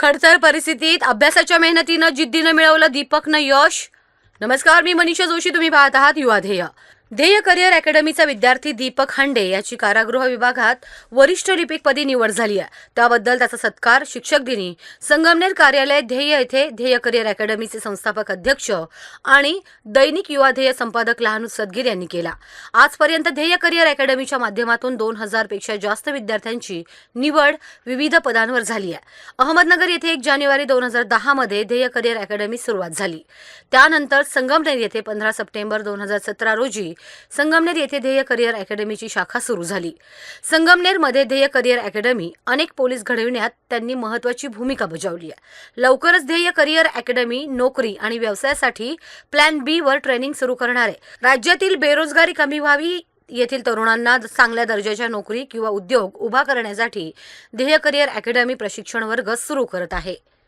खडतर परिस्थितीत अभ्यासाच्या मेहनतीनं जिद्दीनं मिळवलं दीपकनं यश. नमस्कार मी मनीषा जोशी. तुम्ही पाहत आहात युवाधेय ध्येय करिअर अकॅडमीचा विद्यार्थी दीपक हांडे याची कारागृह विभागात वरिष्ठ लिपिकपदी निवड झाली आहे. त्याबद्दल त्याचा सत्कार शिक्षक दिनी संगमनेर कार्यालय ध्येय येथे ध्येय करिअर अकॅडमीचे संस्थापक अध्यक्ष आणि दैनिक युवा ध्येय संपादक लहानू सदगीर यांनी केला. आजपर्यंत ध्येय करिअर अकॅडमीच्या माध्यमातून दोन हजारपेक्षा जास्त विद्यार्थ्यांची निवड विविध पदांवर झाली आहे. अहमदनगर येथे एक जानेवारी दोन हजार दहामध्ये ध्येय करिअर अकॅडमी सुरुवात झाली. त्यानंतर संगमनेर येथे पंधरा सप्टेंबर दोन हजार सतरा रोजी संगमनेर येथे ध्येय करिअर अकॅडमीची शाखा सुरू झाली. संगमनेरमध्ये ध्येय करिअर अकॅडमी अनेक पोलीस घडविण्यात त्यांनी महत्वाची भूमिका बजावली आहे. लवकरच ध्येय करिअर अकॅडमी नोकरी आणि व्यवसायासाठी प्लॅन बी वर ट्रेनिंग सुरू करणार आहे. राज्यातील बेरोजगारी कमी व्हावी येथील तरुणांना चांगल्या दर्जाच्या नोकरी किंवा उद्योग उभा करण्यासाठी ध्येय करिअर अकॅडमी प्रशिक्षण वर्ग सुरू करत आहे.